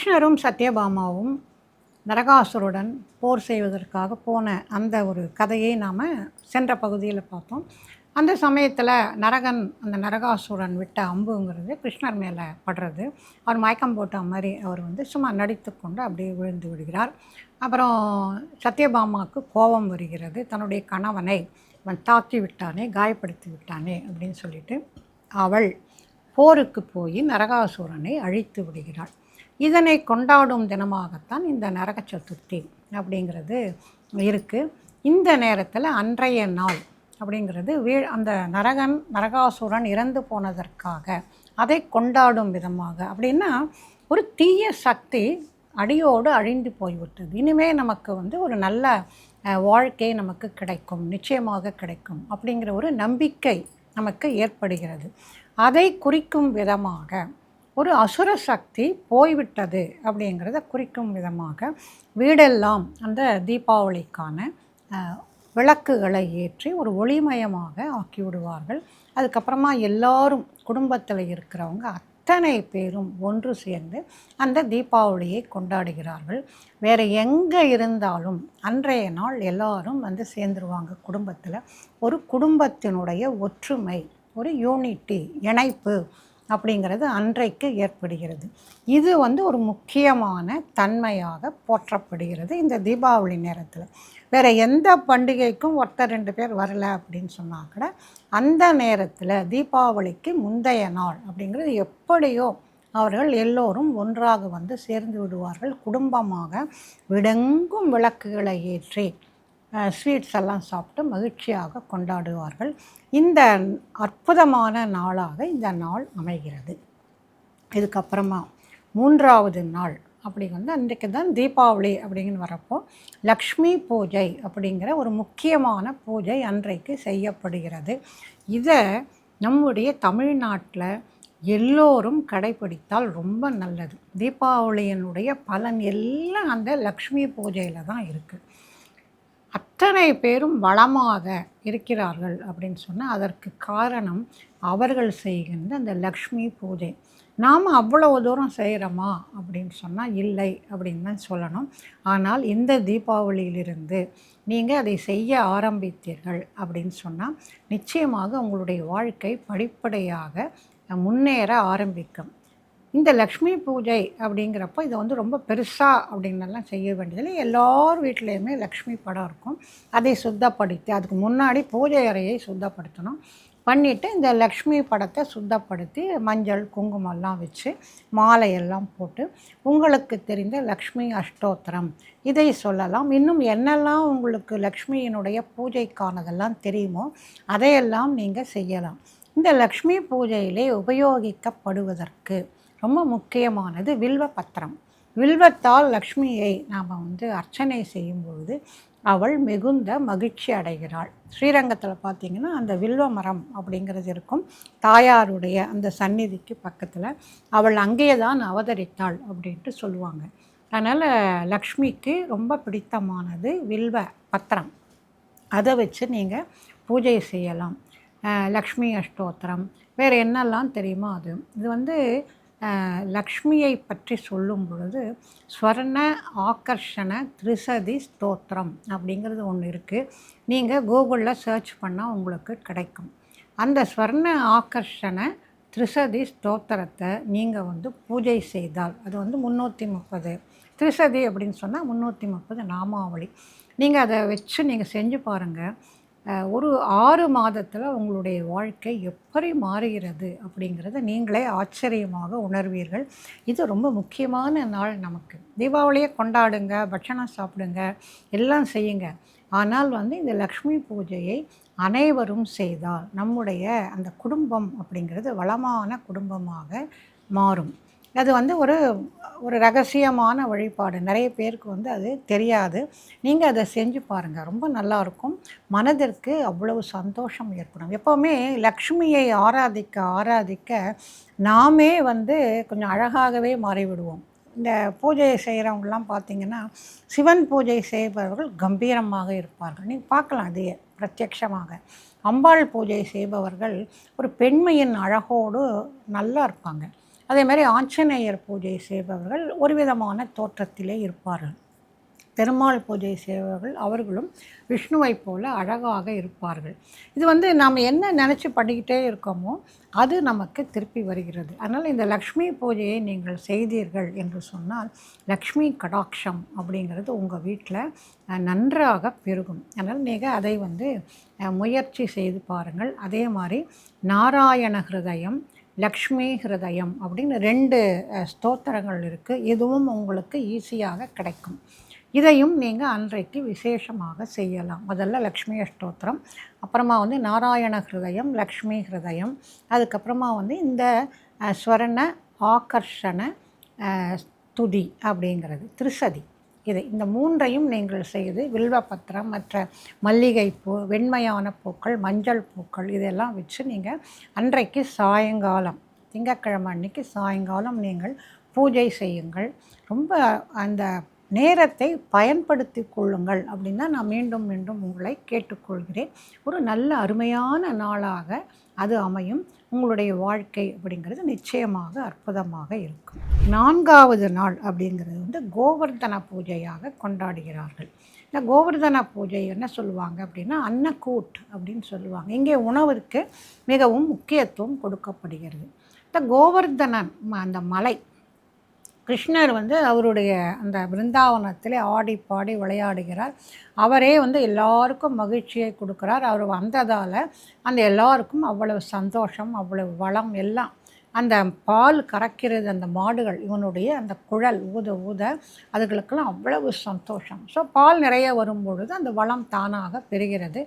கிருஷ்ணரும் சத்யபாமாவும் நரகாசுருடன் போர் செய்வதற்காக போன அந்த ஒரு கதையை நாம் சென்ற பகுதியில் பார்த்தோம். அந்த சமயத்தில் நரகன் அந்த நரகாசுரன் விட்ட அம்புங்கிறது கிருஷ்ணர் மேலே படுறது. அவர் மயக்கம் போட்ட மாதிரி அவர் வந்து சும்மா நடித்து கொண்டு அப்படியே விழுந்து விடுகிறார். அப்புறம் சத்யபாமாவுக்கு கோபம் வருகிறது. தன்னுடைய கணவனை அவன் தாக்கி விட்டானே காயப்படுத்தி விட்டானே அப்படின்னு சொல்லிட்டு அவள் போருக்கு போய் நரகாசுரனை அழித்து விடுகிறாள். இதனை கொண்டாடும் தினமாகத்தான் இந்த நரக சதுர்த்தி அப்படிங்கிறது இருக்குது இந்த நேரத்தில் அன்றைய நாள் அப்படிங்கிறது வீ அந்த நரகன் நரகாசுரன் இறந்து போனதற்காக அதை கொண்டாடும் விதமாக. அப்படின்னா ஒரு தீய சக்தி அடியோடு அழிந்து போய்விட்டது. இனிமே நமக்கு வந்து ஒரு நல்ல வாழ்க்கை நமக்கு கிடைக்கும் நிச்சயமாக கிடைக்கும் அப்படிங்கிற ஒரு நம்பிக்கை நமக்கு ஏற்படுகிறது. அதை குறிக்கும் விதமாக ஒரு அசுர சக்தி போய்விட்டது அப்படிங்கிறத குறிக்கும் விதமாக வீடெல்லாம் அந்த தீபாவளிக்கான விளக்குகளை ஏற்றி ஒரு ஒளிமயமாக ஆக்கி விடுவார்கள் அதுக்கப்புறமா எல்லாரும் குடும்பத்தில் இருக்கிறவங்க அத்தனை பேரும் ஒன்று சேர்ந்து அந்த தீபாவளியை கொண்டாடுகிறார்கள். வேறு எங்கே இருந்தாலும் அன்றைய நாள் எல்லாரும் வந்து சேர்ந்துருவாங்க குடும்பத்தில். ஒரு குடும்பத்தினுடைய ஒற்றுமை ஒரு யூனிட்டி இணைப்பு அப்படிங்கிறது அன்றைக்கு ஏற்படுகிறது. இது வந்து ஒரு முக்கியமான தன்மையாக போற்றப்படுகிறது இந்த தீபாவளி நேரத்தில். வேறு எந்த பண்டிகைக்கும் ஒருத்தர் ரெண்டு பேர் வரல அப்படின்னு சொன்னால் கூட அந்த நேரத்தில் தீபாவளிக்கு முந்தைய நாள் அப்படிங்கிறது எப்படியோ அவர்கள் எல்லோரும் ஒன்றாக வந்து சேர்ந்து விடுவார்கள். குடும்பமாக விடங்கும் விளக்குகளை ஏற்றி ஸ்வீட்ஸ் எல்லாம் சாப்பிட்டு மகிழ்ச்சியாக கொண்டாடுவார்கள். இந்த அற்புதமான நாளாக இந்த நாள் அமைகிறது. இதுக்கப்புறமா மூன்றாவது நாள் அப்படி வந்து அன்றைக்கு தான் தீபாவளி அப்படிங்கன்னு வரப்போ லக்ஷ்மி பூஜை அப்படிங்கிற ஒரு முக்கியமான பூஜை அன்றைக்கு செய்யப்படுகிறது. இதை நம்முடைய தமிழ்நாட்டில் எல்லோரும் கடைபிடித்தால் ரொம்ப நல்லது. தீபாவளியினுடைய பலன் எல்லாம் அந்த லக்ஷ்மி பூஜையில் தான் இருக்குது அத்தனை பேரும் வளமாக இருக்கிறார்கள் அப்படின்னு சொன்னால் அதற்கு காரணம் அவர்கள் செய்கின்ற அந்த லக்ஷ்மி பூஜை. நாம் அவ்வளவு தூரம் செய்கிறோமா அப்படின்னு சொன்னால் இல்லை அப்படின்னு தான் சொல்லணும். ஆனால் இந்த தீபாவளியிலிருந்து நீங்கள் அதை செய்ய ஆரம்பித்தீர்கள் அப்படின்னு சொன்னால் நிச்சயமாக உங்களுடைய வாழ்க்கை படிப்படியாக முன்னேற ஆரம்பிக்கும். இந்த லக்ஷ்மி பூஜை அப்படிங்கிறப்போ இதை வந்து ரொம்ப பெருசாக அப்படின்னலாம் செய்ய வேண்டியதில்லை. எல்லார் வீட்லேயுமே லக்ஷ்மி படம் இருக்கும். அதை சுத்தப்படுத்தி அதுக்கு முன்னாடி பூஜை அறையை சுத்தப்படுத்தணும். பண்ணிவிட்டு இந்த லக்ஷ்மி படத்தை சுத்தப்படுத்தி மஞ்சள் குங்குமம்லாம் வச்சு மாலையெல்லாம் போட்டு உங்களுக்கு தெரிந்த லக்ஷ்மி அஷ்டோத்திரம் இதை சொல்லலாம். இன்னும் என்னெல்லாம் உங்களுக்கு லக்ஷ்மியினுடைய பூஜைக்கானதெல்லாம் தெரியுமோ அதையெல்லாம் நீங்கள் செய்யலாம். இந்த லக்ஷ்மி பூஜையிலே உபயோகிக்கப்படுவதற்கு ரொம்ப முக்கியமானது வில்வ பத்திரம் வில்வத்தால் லக்ஷ்மியை நாம் வந்து அர்ச்சனை செய்யும்பொழுது அவள் மிகுந்த மகிழ்ச்சி அடைகிறாள். ஸ்ரீரங்கத்தில் பார்த்தீங்கன்னா அந்த வில்வ மரம் அப்படிங்கிறது இருக்கும். தாயாருடைய அந்த சந்நிதிக்கு பக்கத்தில் அவள் அங்கேயே தான் அவதரித்தாள் அப்படின்ட்டு சொல்லுவாங்க. அதனால் லக்ஷ்மிக்கு ரொம்ப பிடித்தமானது வில்வ பத்திரம். அதை வச்சு நீங்கள் பூஜை செய்யலாம். லக்ஷ்மி அஷ்டோத்திரம் வேறு என்னெல்லாம் தெரியுமோ அது. இது வந்து லக்ஷ்மியை பற்றி சொல்லும் பொழுது ஸ்வர்ண ஆகர்ஷண திரிசதி ஸ்தோத்திரம் அப்படிங்கிறது ஒன்று இருக்குது நீங்கள் கூகுளில் சர்ச் பண்ணால் உங்களுக்கு கிடைக்கும். அந்த ஸ்வர்ண ஆகர்ஷண திரிசதி ஸ்தோத்திரத்தை நீங்கள் வந்து பூஜை செய்தால் அது வந்து முந்நூற்றி முப்பது. திரிசதி அப்படின்னு சொன்னால் முந்நூற்றி முப்பது நாமாவளி. நீங்கள் அதை வச்சு நீங்கள் செஞ்சு பாருங்கள் ஒரு ஆறு மாதத்தில் உங்களுடைய வாழ்க்கை எப்படி மாறுகிறது அப்படிங்கிறத நீங்களே ஆச்சரியமாக உணர்வீர்கள். இது ரொம்ப முக்கியமான நாள் நமக்கு. தீபாவளியை கொண்டாடுங்க பட்சணம் சாப்பிடுங்க எல்லாம் செய்யுங்க. ஆனால் வந்து இந்த லக்ஷ்மி பூஜையை அனைவரும் செய்தால் நம்முடைய அந்த குடும்பம் அப்படிங்கிறது வளமான குடும்பமாக மாறும். அது வந்து ஒரு ஒரு ரகசியமான வழிபாடு. நிறைய பேருக்கு வந்து அது தெரியாது. நீங்கள் அதை செஞ்சு பாருங்கள் ரொம்ப நல்லாயிருக்கும் மனதிற்கு அவ்வளவு சந்தோஷம் ஏற்படும். எப்போவுமே லக்ஷ்மியை ஆராதிக்க ஆராதிக்க நாமே வந்து கொஞ்சம் அழகாகவே மாறிவிடுவோம். இந்த பூஜை செய்கிறவங்களாம் பார்த்தீங்கன்னா சிவன் பூஜை செய்பவர்கள் கம்பீரமாக இருப்பார்கள். நீங்கள் பார்க்கலாம் அதையே பிரத்யக்ஷமாக. அம்பாள் பூஜை செய்பவர்கள் ஒரு பெண்மையின் அழகோடு நல்லா இருப்பாங்க. அதே மாதிரி ஆஞ்சநேயர் பூஜை செய்பவர்கள் ஒரு விதமான தோற்றத்திலே இருப்பார்கள். பெருமாள் பூஜை செய்பவர்கள் அவர்களும் விஷ்ணுவைப் போல அழகாக இருப்பார்கள். இது வந்து நாம் என்ன நினச்சி பண்ணிக்கிட்டே இருக்கோமோ அது நமக்கு திருப்பி வருகிறது. அதனால் இந்த லக்ஷ்மி பூஜையை நீங்கள் செய்தீர்கள் என்று சொன்னால் லக்ஷ்மி கடாட்சம் அப்படிங்கிறது உங்கள் வீட்டில் நன்றாக பெருகும். அதனால் நீங்கள் அதை வந்து முயற்சி செய்து பாருங்கள். அதே மாதிரி நாராயண ஹிருதயம் லக்ஷ்மி ஹிருதயம் அப்படின்னு ரெண்டு ஸ்தோத்திரங்கள் இருக்குது இதுவும் உங்களுக்கு ஈஸியாக கிடைக்கும். இதையும் நீங்கள் அன்றைக்கு விசேஷமாக செய்யலாம். முதல்ல லக்ஷ்மி ஸ்தோத்திரம் அப்புறமா வந்து நாராயண ஹிருதயம் லக்ஷ்மி ஹிருதயம் அதுக்கப்புறமா வந்து இந்த ஸ்வரண ஆகர்ஷண துதி அப்படிங்கிறது திருசதி. இது இந்த மூன்றையும் நீங்கள் செய்து வில்வப்பத்திரம் மற்ற மல்லிகைப்பூ வெண்மையான பூக்கள் மஞ்சள் பூக்கள் இதெல்லாம் வச்சு நீங்கள் அன்றைக்கு சாயங்காலம் திங்கட்கிழமை அன்னைக்கு சாயங்காலம் நீங்கள் பூஜை செய்யுங்கள். ரொம்ப அந்த நேரத்தை பயன்படுத்தி கொள்ளுங்கள் அப்படின்னா நான் மீண்டும் மீண்டும் உங்களை கேட்டுக்கொள்கிறேன். ஒரு நல்ல அருமையான நாளாக அது அமையும். உங்களுடைய வாழ்க்கை அப்படிங்கிறது நிச்சயமாக அற்புதமாக இருக்கும். நான்காவது நாள் அப்படிங்கிறது வந்து கோவர்தன பூஜையாக கொண்டாடுகிறார்கள். இந்த கோவர்தன பூஜை என்ன சொல்லுவாங்க அப்படின்னா அன்னக்கூட் அப்படின்னு சொல்லுவாங்க. இங்கே உணவிற்கு மிகவும் முக்கியத்துவம் கொடுக்கப்படுகிறது. இந்த கோவர்தனன் ம- அந்த மலை கிருஷ்ணர் வந்து அவருடைய அந்த பிருந்தாவனத்தில் ஆடி பாடி விளையாடுகிறார். அவரே வந்து எல்லாருக்கும் மகிழ்ச்சியை கொடுக்குறார். அவர் வந்ததால் அந்த எல்லாருக்கும் அவ்வளவு சந்தோஷம் அவ்வளவு வளம் எல்லாம் அந்த பால் கறக்கிறது அந்த மாடுகள் இவனுடைய அந்த குழல் ஊத ஊத அதுகளுக்கெல்லாம் அவ்வளவு சந்தோஷம். ஸோ பால் நிறைய வரும்பொழுது அந்த வளம் தானாக பெறுகிறது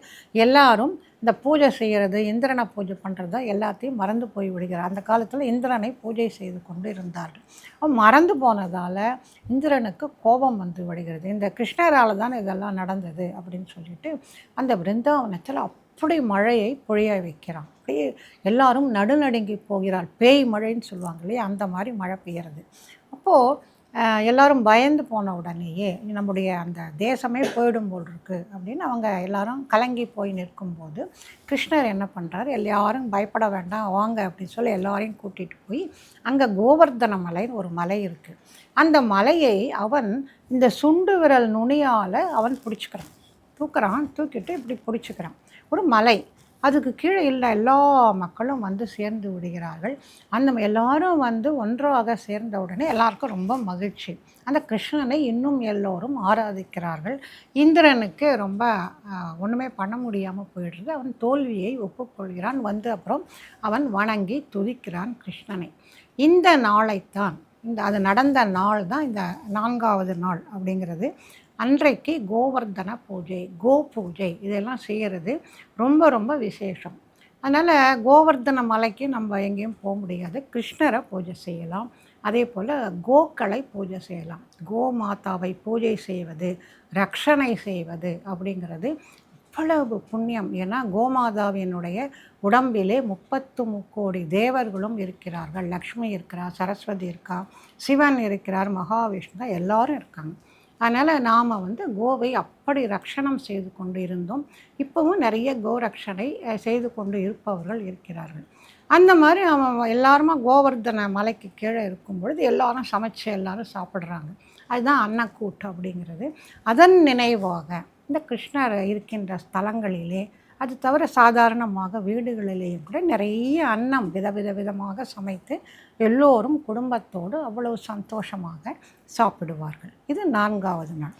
எல்லாரும் இந்த பூஜை செய்கிறது இந்திரனை பூஜை பண்ணுறதா எல்லாத்தையும் மறந்து போய் விடுகிறார். அந்த காலத்தில் இந்திரனை பூஜை செய்து கொண்டு இருந்தார்கள். மறந்து போனதால் இந்திரனுக்கு கோபம் வந்து விடுகிறது. இந்த கிருஷ்ணரால் தான் இதெல்லாம் நடந்தது அப்படின்னு சொல்லிட்டு அந்த பிருந்தாவனத்தில் அப்படி மழையை பொழிய வைக்கிறான். அப்படியே எல்லாரும் நடுநடுங்கி போகிறாள். பேய் மழைன்னு சொல்லுவாங்க இல்லையா? அந்த மாதிரி மழை பெய்யறது. அப்போது எல்லாரும் பயந்து போன உடனேயே நம்முடைய அந்த தேசமே போயிடும் போல் இருக்கு அப்படின்னு அவங்க எல்லாரும் கலங்கி போய் நிற்கும்போது கிருஷ்ணர் என்ன பண்ணுறாரு எல்லாரும் பயப்பட வேண்டாம் வாங்க அப்படின்னு சொல்லி எல்லாரையும் கூட்டிகிட்டு போய் அங்கே கோவர்தன மலைன்னு ஒரு மலை இருக்குது அந்த மலையை அவன் இந்த சுண்டு விரல் நுனியால் அவன் பிடிச்சிக்கிறான். தூக்குறான் தூக்கிட்டு இப்படி பிடிச்சிக்கிறான் ஒரு மலை அதுக்கு கீழே இல்லை எல்லா மக்களும் வந்து சேர்ந்து விடுகிறார்கள். அந்த எல்லாரும் வந்து ஒன்றாக சேர்ந்த உடனே எல்லாருக்கும் ரொம்ப மகிழ்ச்சி. அந்த கிருஷ்ணனை இன்னும் எல்லோரும் ஆராதிக்கிறார்கள். இந்திரனுக்கு ரொம்ப ஒன்றுமே பண்ண முடியாமல் போயிடுறது அவன் தோல்வியை ஒப்புக்கொள்கிறான். வந்து அப்புறம் அவன் வணங்கி துதிக்கிறான் கிருஷ்ணனை. இந்த நாளைத்தான் இந்த அது நடந்த நாள் தான் இந்த நான்காவது நாள் அப்படிங்கிறது. அன்றைக்கு கோவர்தன பூஜை கோ பூஜை இதெல்லாம் செய்கிறது ரொம்ப ரொம்ப விசேஷம். அதனால் கோவர்தன மலைக்கு நம்ம எங்கேயும் போக முடியாது. கிருஷ்ணரை பூஜை செய்யலாம். அதே போல் கோக்களை பூஜை செய்யலாம். கோ மாதாவை பூஜை செய்வது ரக்ஷனை செய்வது அப்படிங்கிறது அவ்வளவு புண்ணியம். ஏன்னா கோமாதாவினுடைய உடம்பிலே முப்பத்து முக்கோடி தேவர்களும் இருக்கிறார்கள். லக்ஷ்மி இருக்கிறார் சரஸ்வதி இருக்கா சிவன் இருக்கிறார் மகாவிஷ்ணு எல்லாரும் இருக்காங்க. அதனால் நாம் வந்து கோவை அப்படி ரக்ஷணம் செய்து கொண்டு இருந்தோம் இப்போவும் நிறைய கோரக்ஷனை செய்து கொண்டு இருப்பவர்கள் இருக்கிறார்கள். அந்த மாதிரி அவன் எல்லாருமா கோவர்தன மலைக்கு கீழே இருக்கும் பொழுது எல்லாரும் சமைச்சு எல்லாரும் சாப்பிட்றாங்க. அதுதான் அன்னக்கூட்டு அப்படிங்கிறது. அதன் நினைவாக இந்த கிருஷ்ணர் இருக்கின்ற ஸ்தலங்களிலே அது தவிர சாதாரணமாக வீடுகளிலேயும் கூட நிறைய அன்னம் விதவித விதமாக சமைத்து எல்லோரும் குடும்பத்தோடு அவ்வளவு சந்தோஷமாக சாப்பிடுவார்கள். இது நான்காவது நாள்.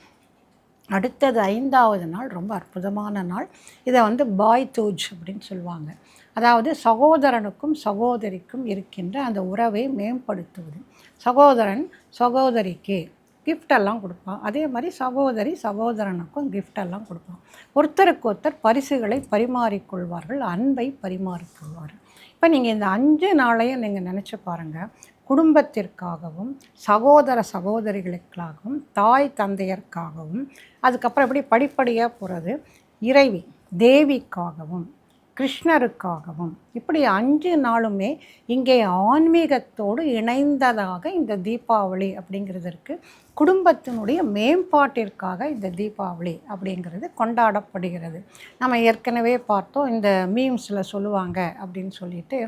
அடுத்தது ஐந்தாவது நாள் ரொம்ப அற்புதமான நாள். இதை வந்து பாய் தூஜ் அப்படின்னு சொல்லுவாங்க. அதாவது சகோதரனுக்கும் சகோதரிக்கும் இருக்கின்ற அந்த உறவை மேம்படுத்துவது. சகோதரன் சகோதரிக்கு கிஃப்டெல்லாம் கொடுப்பான். அதே மாதிரி சகோதரி சகோதரனுக்கும் கிஃப்டெல்லாம் கொடுப்பான். ஒருத்தருக்கு ஒருத்தர் பரிசுகளை பரிமாறிக்கொள்வார்கள் அன்பை பரிமாறிக்கொள்வார்கள். இப்போ நீங்கள் இந்த அஞ்சு நாளையும் நீங்கள் நினச்சி பாருங்கள் குடும்பத்திற்காகவும் சகோதர சகோதரிகளுக்காகவும் தாய் தந்தையர்க்காகவும் அதுக்கப்புறம் எப்படி படிப்படியாக போகிறது இறைவி தேவிக்காகவும். கிருஷ்ணருக்காகவும். இப்படி அஞ்சு நாளுமே இங்கே ஆன்மீகத்தோடு இணைந்ததாக இந்த தீபாவளி அப்படிங்கிறதுக்கு குடும்பத்தினுடைய மேம்பாட்டிற்காக இந்த தீபாவளி அப்படிங்கிறது கொண்டாடப்படுகிறது. நம்ம ஏற்கனவே பார்த்தோம் இந்த மீம்ஸில் சொல்லுவாங்க அப்படின்னு சொல்லிட்டு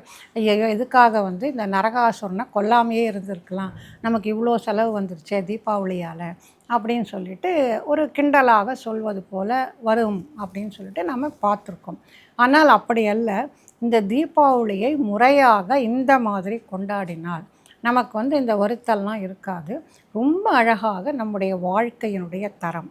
ஐயோ எதுக்காக வந்து இந்த நரகாசுரனை கொல்லாமையே இருந்திருக்கலாம். நமக்கு இவ்வளோ செலவு வந்துருச்சே தீபாவளியால். அப்படின்னு சொல்லிட்டு ஒரு கிண்டலாக சொல்வது போல் வரும் அப்படின்னு சொல்லிட்டு நம்ம பார்த்துருக்கோம். ஆனால் அப்படி அல்ல. இந்த தீபாவளியை முறையாக இந்த மாதிரி கொண்டாடினால் நமக்கு வந்து இந்த வருத்தல்லாம் இருக்காது. ரொம்ப அழகாக நம்முடைய வாழ்க்கையினுடைய தரம்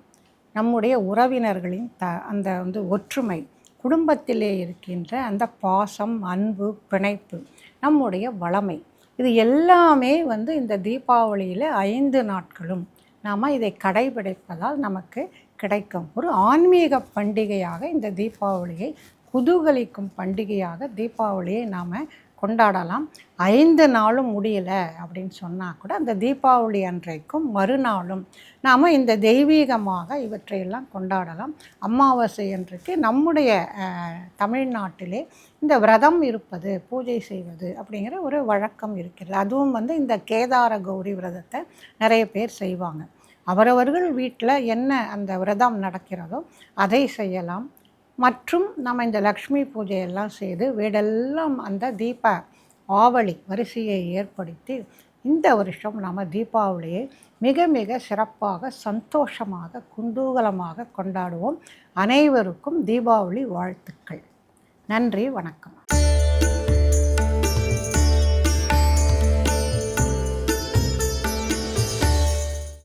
நம்முடைய உறவினர்களின் த அந்த வந்து ஒற்றுமை குடும்பத்திலே இருக்கின்ற அந்த பாசம் அன்பு பிணைப்பு நம்முடைய வளமை இது எல்லாமே வந்து இந்த தீபாவளியில் ஐந்து நாட்களும் நாம் இதை கடைபிடிப்பதால் நமக்கு கிடைக்கும். ஒரு ஆன்மீக பண்டிகையாக இந்த தீபாவளியை குதூகலிக்கும் பண்டிகையாக தீபாவளியை நாம் கொண்டாடலாம். ஐந்து நாளும் முடியலை அப்படின்னு சொன்னால் கூட அந்த தீபாவளி அன்றைக்கும் மறுநாளும் நாம் இந்த தெய்வீகமாக இவற்றையெல்லாம் கொண்டாடலாம். அமாவாசை அன்றைக்கு நம்முடைய தமிழ்நாட்டிலே இந்த விரதம் இருப்பது பூஜை செய்வது அப்படிங்கிற ஒரு வழக்கம் இருக்கிறது. அதுவும் வந்து இந்த கேதார கௌரி விரதத்தை நிறைய பேர் செய்வாங்க. அவரவர்கள் வீட்டில் என்ன அந்த விரதம் நடக்கிறதோ அதை செய்யலாம். மற்றும் நம்ம இந்த லக்ஷ்மி பூஜையெல்லாம் செய்து வீடெல்லாம் அந்த தீப ஆவளி வரிசையை ஏற்படுத்தி இந்த வருஷம் நாம் தீபாவளியை மிக மிக சிறப்பாக சந்தோஷமாக குண்டூகலமாக கொண்டாடுவோம். அனைவருக்கும் தீபாவளி வாழ்த்துக்கள். நன்றி வணக்கம்.